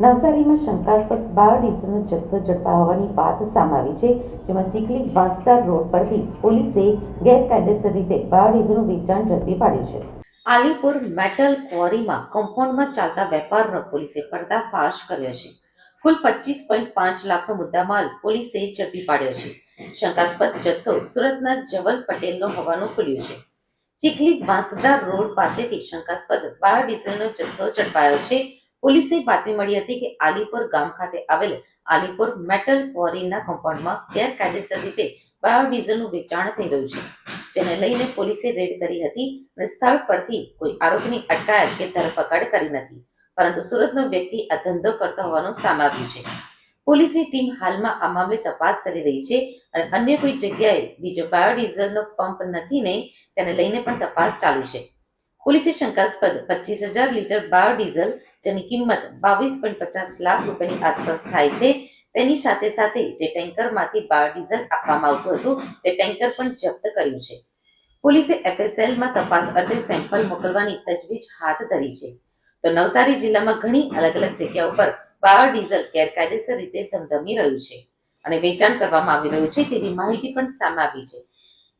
નવસારીમાં શંકાસ્પદ બાયોડીઝલનો જથ્થો ઝડપાયો હોવાની વાત સામે આવી છે, જેમાં ચીખલી વાંસદાર રોડ પરથી પોલીસે ગેરકાયદેસર રીતે બાયોડીઝલનું વેચાણ ઝડપી પાડ્યું છે. આલીપુર મેટલ ક્વોરીમાં કમ્પાઉન્ડમાં ચાલતા વેપારનો પોલીસે પર્દાફાશ કર્યો છે. કુલ પચીસ પોઈન્ટ પાંચ લાખનો મુદ્દામાલ પોલીસે ઝડપી પાડ્યો છે. શંકાસ્પદ જથ્થો સુરતના જવલ પટેલનો હોવાનું ખુલ્યું છે. ચીખલી વાંસદાર રોડ પાસેથી શંકાસ્પદ બાયોડીઝલનો જથ્થો ઝડપાયો છે. પોલીસે બાતમી મળી હતી કે આલીપુર ગામ ખાતે આવેલ આલીપુર મેટલ ક્વોરીના કમ્પાઉન્ડમાં ગેરકાયદેસર રીતે બાયોડીઝલનું વેચાણ થઈ રહ્યું છે, જેને લઈને પોલીસે રેડ કરી હતી અને સ્થળ પરથી કોઈ આરોપીની અટકાયત કે ધરપકડ કરી નથી, પરંતુ સુરતનો વ્યક્તિ આ ધંધો કરતો હોવાનું સામે આવ્યું છે. પોલીસની ટીમ હાલમાં આ મામલે તપાસ કરી રહી છે અને અન્ય કોઈ જગ્યાએ બીજો બાયોડીઝલનો પંપ નથી નહીં તેને લઈને પણ તપાસ ચાલુ છે. પોલીસે શંકાસ્પદ પચીસ હજાર લીટર બાયોડીઝલ જેની કિંમત બાવીસ પોઈન્ટ પચાસ લાખ રૂપિયાની આસપાસ થાય છે. તેની સાથે સાથે જે ટેન્કરમાંથી બાયોડીઝલ આપવામાં આવતું હતું, તે ટેન્કર પણ જપ્ત કર્યું છે. પોલીસે એફએસએલમાં તપાસ અર્થે સેમ્પલ મોકલવાની તજવીજ હાથ ધરી છે. તો નવસારી જિલ્લામાં ઘણી અલગ અલગ જગ્યાઓ પર બાયોડીઝલ ગેરકાયદેસર રીતે ધમધમી રહ્યું છે અને વેચાણ કરવામાં આવી રહ્યું છે તેવી માહિતી પણ સામે આવી છે.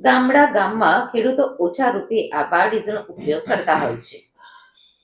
ગામડા ગામમાં ખેડૂતો ઓછા રૂપે આ બાયોડીઝલનો ઉપયોગ કરતા હોય છે.